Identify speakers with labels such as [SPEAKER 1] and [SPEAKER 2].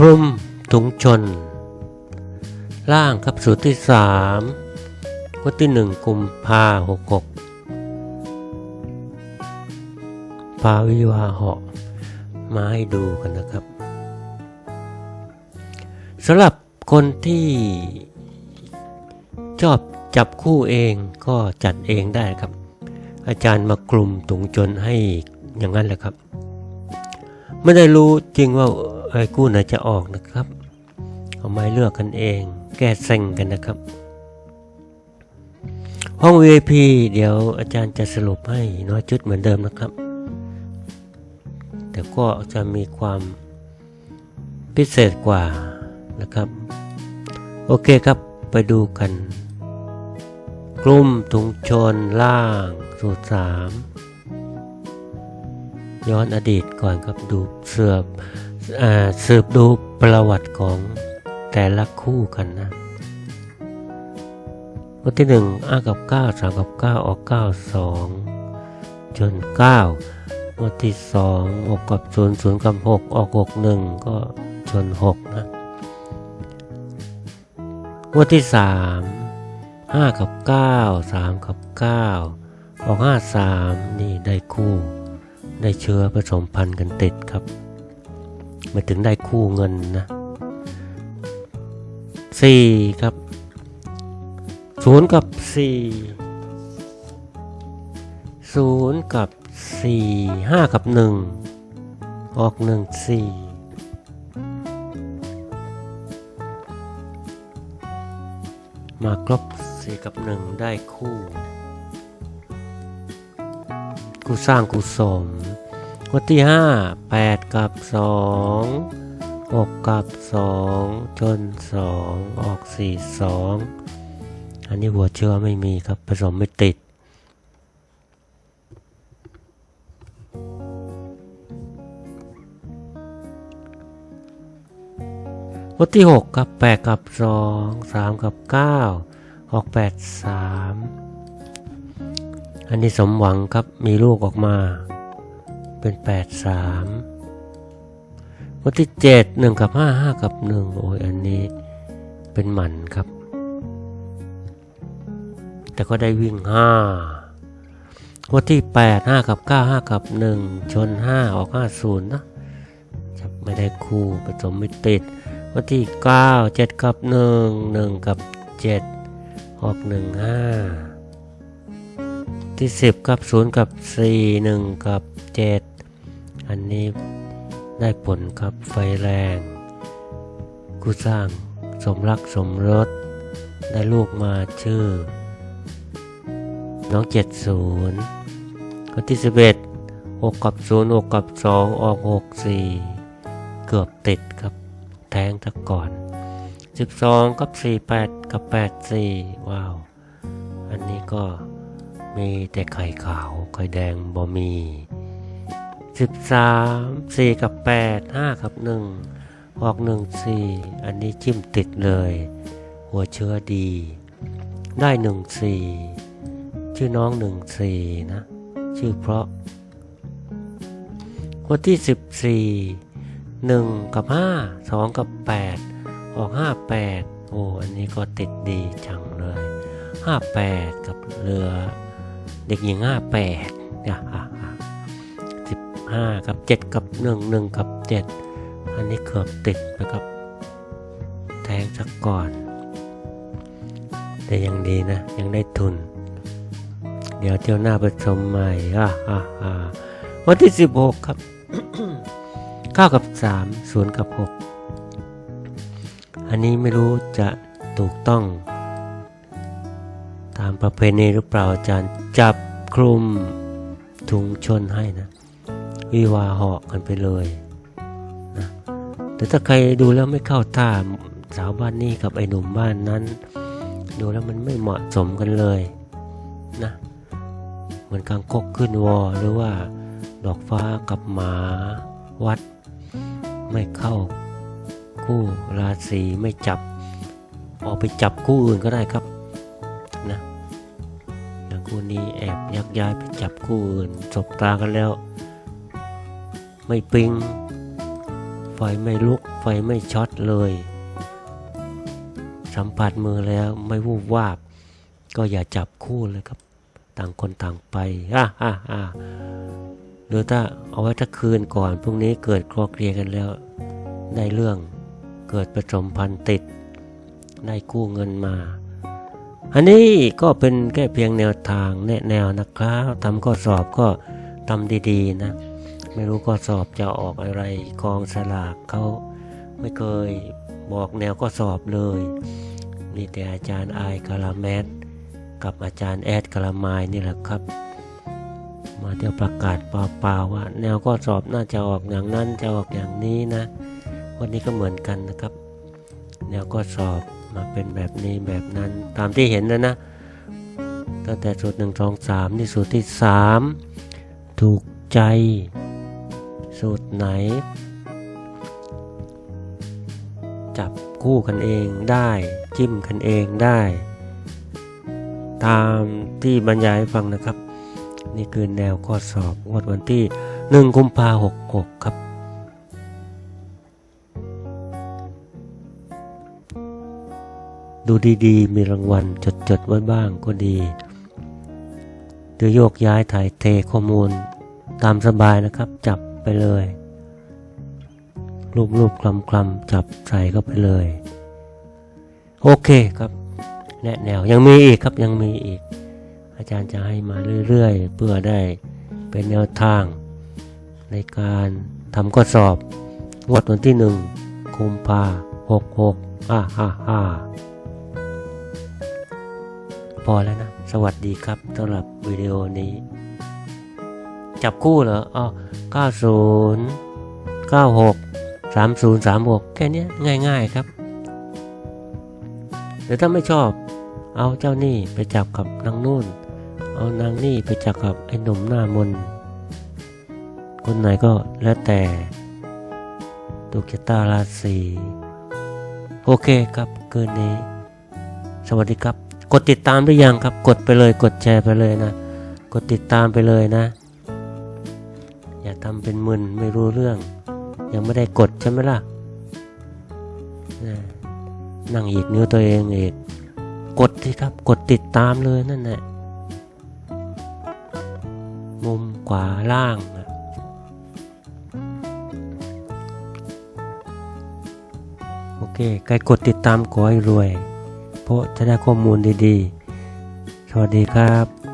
[SPEAKER 1] คลุมถุงชน ล่างครับสูตรที่สามวันที่หนึ่งกุมภาหกหกพาวิวาเหาะมาให้ดูกันนะครับสำหรับคนที่ชอบจับคู่เองก็จัดเองได้ครับ อาจารย์มากลุ่มถุงชนให้อย่างนั้นแหละครับ ไม่ได้รู้จริงว่า ไอ้กู้ไหนจะออกนะครับ เอาไม้เลือกกันเอง แก้เซ็งกันนะครับ ห้อง VIP เดี๋ยวอาจารย์จะสรุปให้น้อยจุดเหมือนเดิมนะครับ แต่ก็จะมีความพิเศษกว่านะครับ โอเคครับไปดูกัน กลุ่มถุงชนล่างสูตรสามย้อนอดีตก่อนครับดูเสือบ สืบดูประวัติของแต่ละคู่กันนะวันที่หนึ่งอากับเก้าสามกับเก้าออกเก้าสองจนเก้าวันที่สองหกกับศูนย์ศูนย์กับหกออกหกหนึ่งก็ชนหกนะวันที่สามห้ากับเก้าสามกับเก้าออกห้าสามนี่ได้คู่ ได้เชื้อผสมพันธุ์กันติดครับ มาถึงได้คู่เงินนะสี่ครับศูนย์กับสี่ศูนย์กับสี่ห้ากับหนึ่งออกหนึ่งสี่มาครบสี่กับหนึ่งได้คู่ กูสร้างกูสม วันที่ห้าแปดกับสองหกกับสองจนสองออกสี่สองอันนี้หัวเชื้อไม่มีครับผสมไม่ติด วันที่หกกับแปดกับสองสามกับเก้าออกแปดสามอันนี้สมหวังครับมีลูกออกมา เป็นแปดสามวันที่เจ็ดหนึ่งกับห้าห้ากับหนึ่งโอ้ยอันนี้เป็นหมันครับ แต่ก็ได้วิ่งห้าวันที่แปดห้ากับเก้าห้ากับหนึ่งชนห้าออกห้าศูนย์นะจับไม่ได้คู่ผสมไม่ติด วันที่เก้าเจ็ดกับหนึ่งหนึ่งกับเจ็ดออกหนึ่งห้าที่สิบกับศูนย์กับสี่หนึ่งกับเจ็ด อันนี้ได้ผลครับไฟแรงกูสร้างสมรักสมรส ได้ลูกมาชื่อ น้องเจ็ดศูนย์คนที่สิบเอ็ดหกกับศูนย์หกกับสองออกหกสี่เกือบติดครับ แทงซะก่อนสิบสองกับสี่แปดกับแปดสี่ว้าว อันนี้ก็มีแต่ไข่ขาว ไข่แดงบ่มี สิบสามสี่กับแปดห้ากับหนึ่ออกหนึ่งสี่อันนี้จิ้มติดเลย หัวเชื้อดี ได้หนึ่งสี่ชื่อน้องหนึ่งสี่นะ ชื่อเพราะคนที่สิบสี่หนึ่งกับห้าสองกับแ8ออกห้าแปดโอ้ อันนี้ก็ติดดีจังเลยห้าแปดกับเรือ เด็กหญิงห้าแปดเนี่ยค่ะ 5 กับ 7 กับ 1 1 กับ 7 อันนี้เกือบติดนะครับ แทงสักก่อน แต่ยังดีนะ ยังได้ทุน เดี๋ยวเที่ยวหน้าไปชมใหม่อ่าอ่าอ่าวันที่ 16 ครับ9กับ 3 0 กับ 6 อันนี้ไม่รู้จะถูกต้อง ตามประเพณีหรือเปล่าอาจารย์จับคลุมถุงชนให้นะ วิวาเหาะกันไปเลยนะแต่ถ้าใครดูแล้วไม่เข้าท่าสาวบ้านนี้กับไอ้หนุ่มบ้านนั้น ดูแล้วมันไม่เหมาะสมกันเลยนะเหมือนกางคกขึ้นวอหรือว่า ดอกฟ้ากับหมาวัด ไม่เข้า คู่ราศีไม่จับ ออกไปจับคู่อื่นก็ได้ครับนะอย่างคู่นี้แอบยักย้ายไปจับคู่อื่นสบตากันแล้ว ไม่ปิง ไฟไม่ลุก ไฟไม่ช็อตเลย สัมผัสมือแล้วไม่วูบวาบ ก็อย่าจับคู่เลยครับ ต่างคนต่างไปอะอะอะหรือถ้าเอาไว้ถ้าคืนก่อนพรุ่งนี้เกิดคลอเคลียร์กันแล้วได้เรื่องเกิดผสมพันธ์ติด ได้กู้เงินมา อันนี้ก็เป็นแค่เพียงแนวทางแนะแนวนะครับทำข้อสอบก็ทำดีๆนะ ไม่รู้ข้อสอบจะออกอะไรกองสลากเขาไม่เคยบอกแนวข้อสอบเลย มีแต่อาจารย์ไอายคาราแมสกับอาจารย์แอดคาราไมายนี่แหละครับ มาเที่ยวประกาศเปล่าๆว่า แนวข้อสอบน่าจะออกอย่างนั้นจะออกอย่างนี้นะ วันนี้ก็เหมือนกันนะครับ แนวข้อสอบมาเป็นแบบนี้แบบนั้นตามที่เห็นนะนะตั้งแต่สูตรหนึ่งสองสามนี่สูตรที่สามถูกใจ สูตรไหน จับคู่กันเองได้ จิ้มกันเองได้ ตามที่บรรยายให้ฟังนะครับ นี่คือแนวข้อสอบงวดวันที่ 1 กุมภาหกหกครับดูดีๆ มีรางวัลจดๆ ไว้บ้างก็ดีหรือโยกย้ายถ่ายเทข้อมูลตามสบายนะครับ จับ ไปเลย รูปๆคลำๆจับใส่เข้าไปเลย โอเคครับ แนะแนวยังมีอีกครับยังมีอีก อาจารย์จะให้มาเรื่อยๆ เพื่อได้เป็นแนวทาง ในการทำข้อสอบงวดวันที่หนึ่งกุมภาหกหกอ่าฮ่าฮ่าพอแล้วนะ สวัสดีครับสำหรับวิดีโอนี้ จับคู่เหรออ๋อ 90 96 30 36 แค่นี้ยง่าย ๆครับ หรือถ้าไม่ชอบเอาเจ้านี่ไปจับกับนางนู่น เอานางนี่ไปจับกับไอ้หนุ่มหน้ามน คนไหนก็แล้วแต่ตุกตาราศีโอเคครับเกินนี้ สวัสดีครับ กดติดตามหรือยังครับ กดไปเลยกดแชร์ไปเลยนะ กดติดตามไปเลยนะ อย่าทำเป็นมึนไม่รู้เรื่อง ยังไม่ได้กดใช่ไหมล่ะนั่งอีกนิ้วตัวเองอีก กดสิครับ กดติดตามเลยนั่นแหละมุมขวาล่างโอเคใครกดติดตามขอให้รวย เพราะจะได้ข้อมูลดีๆ สวัสดีครับ